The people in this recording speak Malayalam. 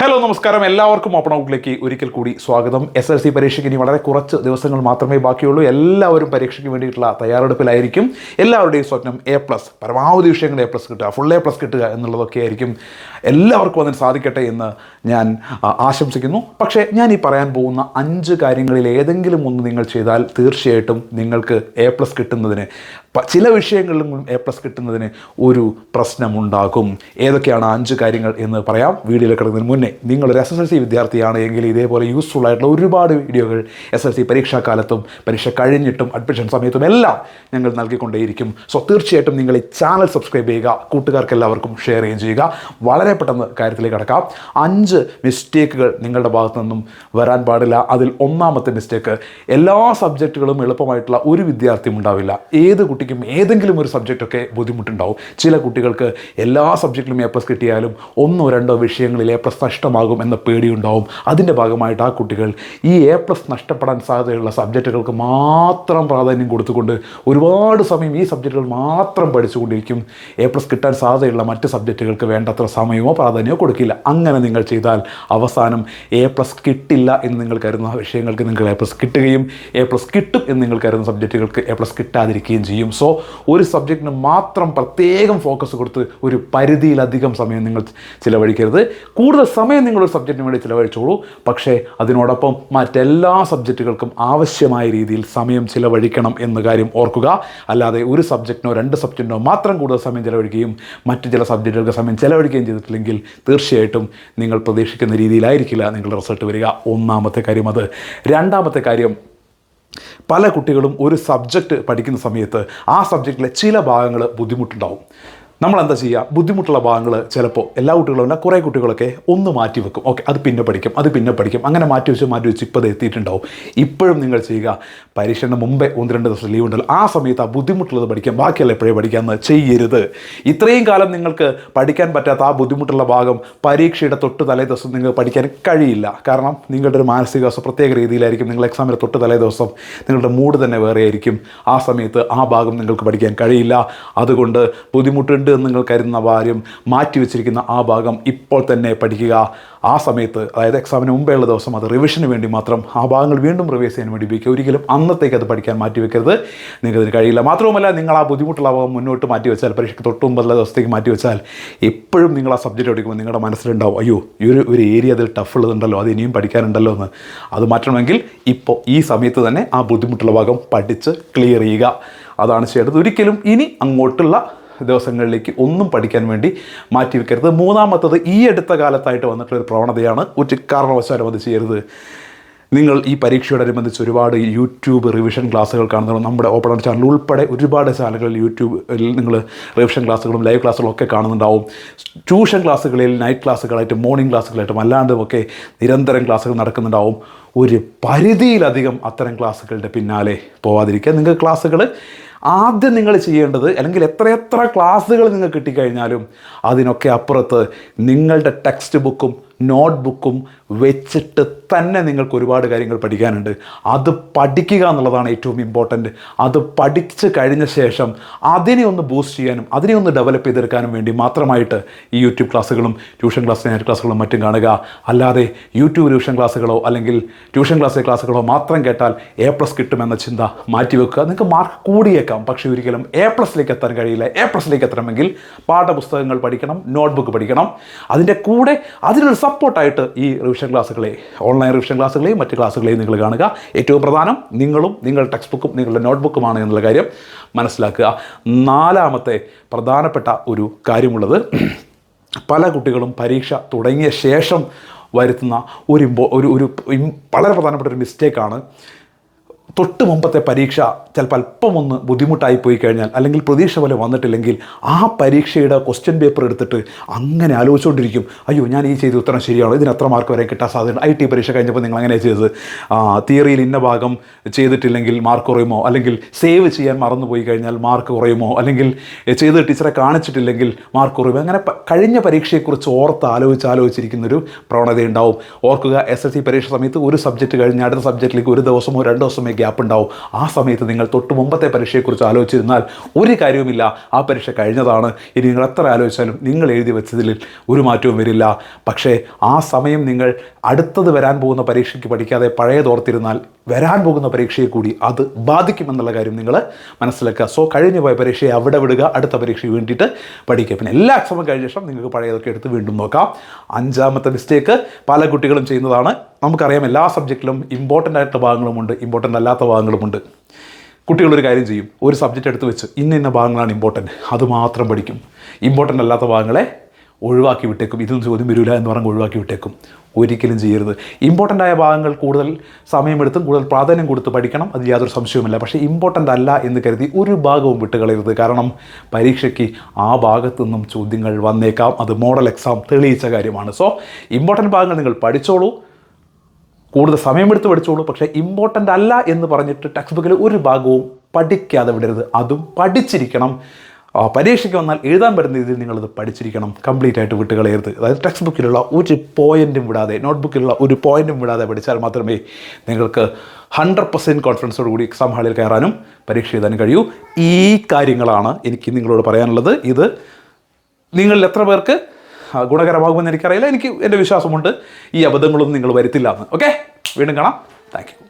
ഹലോ നമസ്കാരം. എല്ലാവർക്കും ഓപ്പൺ ഔട്ടിലേക്ക് ഒരിക്കൽ കൂടി സ്വാഗതം. എസ് എൽ സി പരീക്ഷയ്ക്ക് ഇനി വളരെ കുറച്ച് ദിവസങ്ങൾ മാത്രമേ ബാക്കിയുള്ളൂ. എല്ലാവരും പരീക്ഷയ്ക്ക് വേണ്ടിയിട്ടുള്ള തയ്യാറെടുപ്പിലായിരിക്കും. എല്ലാവരുടെയും സ്വപ്നം എ പ്ലസ് പരമാവധി വിഷയങ്ങൾ എ പ്ലസ് കിട്ടുക. ഫുൾ എ പ്ലസ് കിട്ടുക എന്നുള്ളതൊക്കെ ആയിരിക്കും എല്ലാവർക്കും അതിന് സാധിക്കട്ടെ എന്ന് ഞാൻ ആശംസിക്കുന്നു. പക്ഷേ ഞാൻ ഈ പറയാൻ പോകുന്ന അഞ്ച് കാര്യങ്ങളിൽ ഏതെങ്കിലും ഒന്ന് നിങ്ങൾ ചെയ്താൽ തീർച്ചയായിട്ടും നിങ്ങൾക്ക് എ പ്ലസ് കിട്ടുന്നതിന് ചില വിഷയങ്ങളിലും എ പ്ലസ് കിട്ടുന്നതിന് ഒരു പ്രശ്നമുണ്ടാകും. ഏതൊക്കെയാണ് അഞ്ച് കാര്യങ്ങൾ എന്ന് പറയാം. വീഡിയോയിൽ കിടക്കുന്നതിന് മുന്നേ നിങ്ങളൊരു എസ് എസ് എൽ സി വിദ്യാർത്ഥിയാണ് എങ്കിൽ ഇതേപോലെ യൂസ്ഫുൾ ആയിട്ടുള്ള ഒരുപാട് വീഡിയോകൾ എസ് എൽ സി പരീക്ഷാകാലത്തും പരീക്ഷ കഴിഞ്ഞിട്ടും അഡ്മിഷൻ സമയത്തും എല്ലാം ഞങ്ങൾ നൽകിക്കൊണ്ടേയിരിക്കും. സോ തീർച്ചയായിട്ടും നിങ്ങൾ ഈ ചാനൽ സബ്സ്ക്രൈബ് ചെയ്യുക കൂട്ടുകാർക്ക് എല്ലാവർക്കും ഷെയർ ചെയ്യുകയും ചെയ്യുക. വളരെ പെട്ടെന്ന് കാര്യത്തിലേക്ക് കടക്കാം. അഞ്ച് മിസ്റ്റേക്കുകൾ നിങ്ങളുടെ ഭാഗത്തു നിന്നും വരാൻ പാടില്ല. അതിൽ ഒന്നാമത്തെ മിസ്റ്റേക്ക് എല്ലാ സബ്ജക്റ്റുകളും എളുപ്പമായിട്ടുള്ള ഒരു വിദ്യാർത്ഥിയും ഉണ്ടാവില്ല. ഏത് കുട്ടിക്കും ഏതെങ്കിലും ഒരു സബ്ജക്റ്റൊക്കെ ബുദ്ധിമുട്ടുണ്ടാവും. ചില കുട്ടികൾക്ക് എല്ലാ സബ്ജക്റ്റിലും എ പ്ലസ് കിട്ടിയാലും ഒന്നോ രണ്ടോ വിഷയങ്ങളിൽ എ പ്ലസ് നഷ്ടമാകും എന്ന പേടിയുണ്ടാവും. അതിന്റെ ഭാഗമായിട്ട് ആ കുട്ടികൾ ഈ എ പ്ലസ് നഷ്ടപ്പെടാൻ സാധ്യതയുള്ള സബ്ജക്റ്റുകൾക്ക് മാത്രം പ്രാധാന്യം കൊടുത്തുകൊണ്ട് ഒരുപാട് സമയം ഈ സബ്ജക്റ്റുകൾ മാത്രം പഠിച്ചുകൊണ്ടിരിക്കും. എ പ്ലസ് കിട്ടാൻ സാധ്യതയുള്ള മറ്റ് സബ്ജക്റ്റുകൾക്ക് വേണ്ടത്ര സമയമോ പ്രാധാന്യമോ കൊടുക്കില്ല. അങ്ങനെ നിങ്ങൾ ചെയ്താൽ അവസാനം എ പ്ലസ് കിട്ടില്ല എന്ന് നിങ്ങൾ കരുതുന്ന വിഷയങ്ങൾക്ക് നിങ്ങൾ എ പ്ലസ് കിട്ടുകയും എ പ്ലസ് കിട്ടും എന്ന് നിങ്ങൾ കരുതുന്ന സബ്ജക്റ്റുകൾക്ക് എ പ്ലസ് കിട്ടാതിരിക്കുകയും ചെയ്യും. സോ ഒരു സബ്ജക്റ്റിന് മാത്രം പ്രത്യേകം ഫോക്കസ് കൊടുത്ത് ഒരു പരിധിയിലധികം സമയം നിങ്ങൾ ചിലവഴിക്കരുത്. കൂടുതൽ സമയം നിങ്ങൾ ഒരു സബ്ജക്റ്റിന് വേണ്ടി ചിലവഴിച്ചോളൂ. പക്ഷേ അതിനോടൊപ്പം മറ്റെല്ലാ സബ്ജക്റ്റുകൾക്കും ആവശ്യമായ രീതിയിൽ സമയം ചിലവഴിക്കണം എന്ന കാര്യം ഓർക്കുക. അല്ലാതെ ഒരു സബ്ജക്റ്റിനോ രണ്ട് സബ്ജക്റ്റിനോ മാത്രം കൂടുതൽ സമയം ചിലവഴിക്കുകയും മറ്റ് ചില സബ്ജക്റ്റുകൾക്ക് സമയം ചിലവഴിക്കുകയും ചെയ്തിട്ടില്ലെങ്കിൽ തീർച്ചയായിട്ടും നിങ്ങൾ പ്രതീക്ഷിക്കുന്ന രീതിയിലായിരിക്കില്ല നിങ്ങളുടെ റിസൾട്ട് വരിക. ഒന്നാമത്തെ കാര്യം അത്. രണ്ടാമത്തെ കാര്യം പല കുട്ടികളും ഒരു സബ്ജക്റ്റ് പഠിക്കുന്ന സമയത്ത് ആ സബ്ജക്റ്റിലെ ചില ഭാഗങ്ങൾ ബുദ്ധിമുട്ടുണ്ടാവും. നമ്മൾ എന്താ ചെയ്യുക? ബുദ്ധിമുട്ടുള്ള ഭാഗങ്ങൾ ചിലപ്പോൾ എല്ലാ കുട്ടികളും അല്ല കുറേ കുട്ടികളൊക്കെ ഒന്ന് മാറ്റി വെക്കും. ഓക്കെ അത് പിന്നെ പഠിക്കും അത് പിന്നെ പഠിക്കും. അങ്ങനെ മാറ്റി വെച്ച് മാറ്റി വെച്ച് ഇപ്പോൾ എത്തിയിട്ടുണ്ടാവും. ഇപ്പോഴും നിങ്ങൾ ചെയ്യുക പരീക്ഷയുടെ മുമ്പേ ഒന്ന് രണ്ട് ദിവസം ലീവ് ഉണ്ടല്ലോ. ആ സമയത്ത് ആ ബുദ്ധിമുട്ടുള്ളത് പഠിക്കാം ബാക്കിയല്ല എപ്പോഴേ പഠിക്കാമെന്ന് ചെയ്യരുത്. ഇത്രയും കാലം നിങ്ങൾക്ക് പഠിക്കാൻ പറ്റാത്ത ആ ബുദ്ധിമുട്ടുള്ള ഭാഗം പരീക്ഷയുടെ തൊട്ട് തലേ ദിവസം നിങ്ങൾക്ക് പഠിക്കാൻ കഴിയില്ല. കാരണം നിങ്ങളുടെ ഒരു മാനസികാവസ്ഥ പ്രത്യേക രീതിയിലായിരിക്കും. നിങ്ങൾ എക്സാമിന്റെ തൊട്ട് തലേ ദിവസം നിങ്ങളുടെ മൂഡ് തന്നെ വേറെ ആയിരിക്കും ആ സമയത്ത് ആ ഭാഗം നിങ്ങൾക്ക് പഠിക്കാൻ കഴിയില്ല. അതുകൊണ്ട് ബുദ്ധിമുട്ടുണ്ട് എന്ന് നിങ്ങൾ കരുതുന്ന കാര്യം മാറ്റിവെച്ചിരിക്കുന്ന ആ ഭാഗം ഇപ്പോൾ തന്നെ പഠിക്കുക. ആ സമയത്ത് അതായത് എക്സാമിന് മുമ്പേ ഉള്ള ദിവസം അത് റിവിഷന് വേണ്ടി മാത്രം ആ ഭാഗങ്ങൾ വീണ്ടും റിവൈസ് ചെയ്യാൻ വേണ്ടി ഉപയോഗിക്കുക. ഒരിക്കലും അന്നത്തേക്ക് അത് പഠിക്കാൻ മാറ്റി വെക്കരുത്. നിങ്ങൾക്കതിന് കഴിയില്ല. മാത്രവുമല്ല നിങ്ങൾ ആ ബുദ്ധിമുട്ടുള്ള ഭാഗം മുന്നോട്ട് മാറ്റി വെച്ചാൽ പരീക്ഷയ്ക്ക് തൊട്ട് മുമ്പുള്ള ദിവസത്തേക്ക് മാറ്റി വെച്ചാൽ എപ്പോഴും നിങ്ങൾ ആ സബ്ജക്റ്റ് പഠിക്കുമ്പോൾ നിങ്ങളുടെ മനസ്സിലുണ്ടാവും അയ്യോ ഈ ഒരു ഒരു ഏരിയ അതിൽ ടഫ് ഉള്ളതുണ്ടല്ലോ അത് ഇനിയും പഠിക്കാനുണ്ടല്ലോ എന്ന്. അത് മാറ്റണമെങ്കിൽ ഇപ്പോൾ ഈ സമയത്ത് തന്നെ ആ ബുദ്ധിമുട്ടുള്ള ഭാഗം പഠിച്ച് ക്ലിയർ ചെയ്യുക. അതാണ് ചെയ്യേണ്ടത്. ഒരിക്കലും ഇനി അങ്ങോട്ടുള്ള ദിവസങ്ങളിലേക്ക് ഒന്നും പഠിക്കാൻ വേണ്ടി മാറ്റി വെക്കരുത് മൂന്നാമത്തത് ഈ അടുത്ത കാലത്തായിട്ട് വന്നിട്ടുള്ളൊരു പ്രവണതയാണ് ഒരു കാരണവശാലും അത് ചെയ്യരുത്. നിങ്ങൾ ഈ പരീക്ഷയോടനുബന്ധിച്ച് ഒരുപാട് യൂട്യൂബ് റിവിഷൻ ക്ലാസ്സുകൾ കാണുന്നുണ്ട് നമ്മുടെ ഓപ്പൺ ചാനൽ ഉൾപ്പെടെ ഒരുപാട് ചാനലുകളിൽ യൂട്യൂബിൽ നിങ്ങൾ റിവിഷൻ ക്ലാസ്സുകളും ലൈവ് ക്ലാസ്സുകളും ഒക്കെ കാണുന്നുണ്ടാവും. ട്യൂഷൻ ക്ലാസ്സുകളിൽ നൈറ്റ് ക്ലാസ്സുകളായിട്ടും മോർണിംഗ് ക്ലാസ്സുകളായിട്ടും അല്ലാണ്ടും ഒക്കെ നിരന്തരം ക്ലാസ്സുകൾ നടക്കുന്നുണ്ടാവും. ഒരു പരിധിയിലധികം അത്തരം ക്ലാസ്സുകളുടെ പിന്നാലെ പോവാതിരിക്കുക. നിങ്ങൾക്ക് ക്ലാസ്സുകൾ ആദ്യം നിങ്ങൾ ചെയ്യേണ്ടത് അല്ലെങ്കിൽ എത്രയെത്ര ക്ലാസ്സുകൾ നിങ്ങൾക്ക് കിട്ടിക്കഴിഞ്ഞാലും അതിനൊക്കെ അപ്പുറത്ത് നിങ്ങളുടെ ടെക്സ്റ്റ് ബുക്കും നോട്ട് ബുക്കും വെച്ചിട്ട് തന്നെ നിങ്ങൾക്ക് ഒരുപാട് കാര്യങ്ങൾ പഠിക്കാനുണ്ട്. അത് പഠിക്കുക എന്നുള്ളതാണ് ഏറ്റവും ഇമ്പോർട്ടന്റ് അത് പഠിച്ച് കഴിഞ്ഞ ശേഷം അതിനെ ഒന്ന് ബൂസ്റ്റ് ചെയ്യാനും അതിനെ ഒന്ന് ഡെവലപ്പ് ചെയ്തെടുക്കാനും വേണ്ടി മാത്രമായിട്ട് ഈ യൂട്യൂബ് ക്ലാസ്സുകളും ട്യൂഷൻ ക്ലാസ് നേരിട്ട് ക്ലാസ്സുകളും മറ്റും കാണുക. അല്ലാതെ യൂട്യൂബ് ട്യൂഷൻ ക്ലാസ്സുകളോ അല്ലെങ്കിൽ ട്യൂഷൻ ക്ലാസ്സിലെ ക്ലാസ്സുകളോ മാത്രം കേട്ടാൽ എ പ്ലസ് കിട്ടുമെന്ന ചിന്ത മാറ്റിവെക്കുക. നിങ്ങൾക്ക് മാർക്ക് കൂടിയേക്കാം പക്ഷേ ഒരിക്കലും എ പ്ലസിലേക്ക് എത്താൻ കഴിയില്ല. എ പ്ലസിലേക്ക് എത്തണമെങ്കിൽ പാഠപുസ്തകങ്ങൾ പഠിക്കണം നോട്ട്ബുക്ക് പഠിക്കണം. അതിന്റെ കൂടെ അതിനൊരു സപ്പോർട്ടായിട്ട് ഈ റിവിഷൻ ക്ലാസ്സുകളെ ഓൺലൈൻ റിവിഷൻ ക്ലാസ്സുകളെയും മറ്റ് ക്ലാസ്സുകളെയും നിങ്ങൾ കാണുക. ഏറ്റവും പ്രധാനം നിങ്ങളും നിങ്ങളുടെ ടെക്സ്റ്റ് ബുക്കും നിങ്ങളുടെ നോട്ട് ബുക്കുമാണ് എന്നുള്ള കാര്യം മനസ്സിലാക്കുക. നാലാമത്തെ പ്രധാനപ്പെട്ട ഒരു കാര്യമുള്ളത് പല കുട്ടികളും പരീക്ഷ തുടങ്ങിയ ശേഷം വരുത്തുന്ന ഒരു ഒരു ഒരു വളരെ പ്രധാനപ്പെട്ട ഒരു മിസ്റ്റേക്കാണ് തൊട്ട് മുമ്പത്തെ പരീക്ഷ ചിലപ്പോൾ അല്പം ഒന്ന് ബുദ്ധിമുട്ടായി പോയി കഴിഞ്ഞാൽ അല്ലെങ്കിൽ പ്രതീക്ഷ പോലെ വന്നിട്ടില്ലെങ്കിൽ ആ പരീക്ഷയുടെ ക്വസ്റ്റ്യൻ പേപ്പർ എടുത്തിട്ട് അങ്ങനെ ആലോചിച്ചുകൊണ്ടിരിക്കും. അയ്യോ ഞാൻ ഈ ചെയ്ത ഉത്തരം ശരിയാണോ? ഇതിന് എത്ര മാർക്ക് വരെ കിട്ടാൻ സാധ്യത ഐ ടി പരീക്ഷ കഴിഞ്ഞപ്പോൾ നിങ്ങൾ അങ്ങനെ ചെയ്തത്. തിയറിയിൽ ഇന്ന ഭാഗം ചെയ്തിട്ടില്ലെങ്കിൽ മാർക്ക് കുറയുമോ? അല്ലെങ്കിൽ സേവ് ചെയ്യാൻ മറന്നു പോയി കഴിഞ്ഞാൽ മാർക്ക് കുറയുമോ? അല്ലെങ്കിൽ ചെയ്ത് ടീച്ചറെ കാണിച്ചിട്ടില്ലെങ്കിൽ മാർക്ക് കുറയുമോ? അങ്ങനെ കഴിഞ്ഞ പരീക്ഷയെക്കുറിച്ച് ഓർത്ത് ആലോചിച്ച് ആലോചിച്ചിരിക്കുന്നൊരു പ്രവണതയുണ്ടാവും. ഓർക്കുക എസ് എസ് സി പരീക്ഷ സമയത്ത് ഒരു സബ്ജക്റ്റ് കഴിഞ്ഞ് അടുത്ത സബ്ജക്റ്റിലേക്ക് ഒരു ദിവസമോ രണ്ട് ദിവസമേ ഗ്യാപ്പ് ഉണ്ടാവും ആ സമയത്ത് നിങ്ങൾ തൊട്ട് മുമ്പത്തെ പരീക്ഷയെക്കുറിച്ച് ആലോചിച്ചിരുന്നാൽ ഒരു കാര്യവുമില്ല. ആ പരീക്ഷ കഴിഞ്ഞതാണ്. ഇനി നിങ്ങൾ എത്ര ആലോചിച്ചാലും നിങ്ങൾ എഴുതി വെച്ചതിൽ ഒരു മാറ്റവും വരില്ല. പക്ഷേ ആ സമയം നിങ്ങൾ അടുത്തത് വരാൻ പോകുന്ന പരീക്ഷയ്ക്ക് പഠിക്കാതെ പഴയതോർത്തിരുന്നാൽ വരാൻ പോകുന്ന പരീക്ഷയെ കൂടി അത് ബാധിക്കുമെന്നുള്ള കാര്യം നിങ്ങൾ മനസ്സിലാക്കുക. സോ കഴിഞ്ഞു പോയ പരീക്ഷയെ അവിടെ വിടുക അടുത്ത പരീക്ഷയ്ക്ക് വേണ്ടിയിട്ട് പഠിക്കുക. പിന്നെ എല്ലാ എക്സാമും കഴിഞ്ഞ ശേഷം നിങ്ങൾക്ക് പഴയതൊക്കെ എടുത്ത് വീണ്ടും നോക്കാം. അഞ്ചാമത്തെ മിസ്റ്റേക്ക് പല കുട്ടികളും ചെയ്യുന്നതാണ്. നമുക്കറിയാം എല്ലാ സബ്ജക്റ്റിലും ഇമ്പോർട്ടന്റ് ആയിട്ടുള്ള ഭാഗങ്ങളുമുണ്ട് ഇമ്പോർട്ടന്റ് അല്ലാത്ത ഭാഗങ്ങളുമുണ്ട്. കുട്ടികളൊരു കാര്യം ചെയ്യും ഒരു സബ്ജക്റ്റ് എടുത്ത് വെച്ച് ഇന്ന ഇന്ന ഭാഗങ്ങളാണ് ഇമ്പോർട്ടന്റ് അത് മാത്രം പഠിക്കും. ഇമ്പോർട്ടന്റ് അല്ലാത്ത ഭാഗങ്ങളെ ഒഴിവാക്കി വിട്ടേക്കും. ഇതൊന്നും ചോദ്യം വരില്ല എന്ന് പറഞ്ഞ് ഒഴിവാക്കി വിട്ടേക്കും. ഒരിക്കലും ചെയ്യരുത്. ഇമ്പോർട്ടന്റ് ആയ ഭാഗങ്ങൾ കൂടുതൽ സമയമെടുത്തും കൂടുതൽ പ്രാധാന്യം കൊടുത്ത് പഠിക്കണം അത് യാതൊരു സംശയവുമില്ല. പക്ഷേ ഇമ്പോർട്ടന്റ് അല്ല എന്ന് കരുതി ഒരു ഭാഗവും വിട്ടുകളയരുത്. കാരണം പരീക്ഷയ്ക്ക് ആ ഭാഗത്തു നിന്നും ചോദ്യങ്ങൾ വന്നേക്കാം. അത് മോഡൽ എക്സാം തെളിയിച്ച കാര്യമാണ്. സോ ഇമ്പോർട്ടന്റ് ഭാഗങ്ങൾ നിങ്ങൾ പഠിച്ചോളൂ. കൂടുതൽ സമയമെടുത്ത് പഠിച്ചോളൂ. പക്ഷേ ഇമ്പോർട്ടന്റ് അല്ല എന്ന് പറഞ്ഞിട്ട് ടെക്സ്റ്റ് ബുക്കിൽ ഒരു ഭാഗവും പഠിക്കാതെ വിടരുത്. അതും പഠിച്ചിരിക്കണം. പരീക്ഷയ്ക്ക് വന്നാൽ എഴുതാൻ പറ്റുന്ന രീതിയിൽ നിങ്ങളത് പഠിച്ചിരിക്കണം. കംപ്ലീറ്റ് ആയിട്ട് വിട്ടുകളയരുത് അതായത് ടെക്സ്റ്റ് ബുക്കിലുള്ള ഒരു പോയിന്റും വിടാതെ നോട്ട് ബുക്കിലുള്ള ഒരു പോയിന്റും വിടാതെ പഠിച്ചാൽ മാത്രമേ നിങ്ങൾക്ക് ഹൺഡ്രഡ് പെർസെന്റ് കോൺഫിഡൻസോട് കൂടി എക്സാം ഹാളിൽ കയറാനും പരീക്ഷ എഴുതാനും കഴിയൂ. ഈ കാര്യങ്ങളാണ് എനിക്ക് നിങ്ങളോട് പറയാനുള്ളത്. ഇത് നിങ്ങളിൽ എത്ര പേർക്ക് ഗുണകരമാകുമെന്ന് എനിക്കറിയില്ല. എനിക്ക് എന്റെ വിശ്വാസമുണ്ട്. ഈ അബദ്ധങ്ങളൊന്നും നിങ്ങൾ വരുത്തില്ല എന്ന്. ഓക്കെ വീണ്ടും കാണാം. താങ്ക്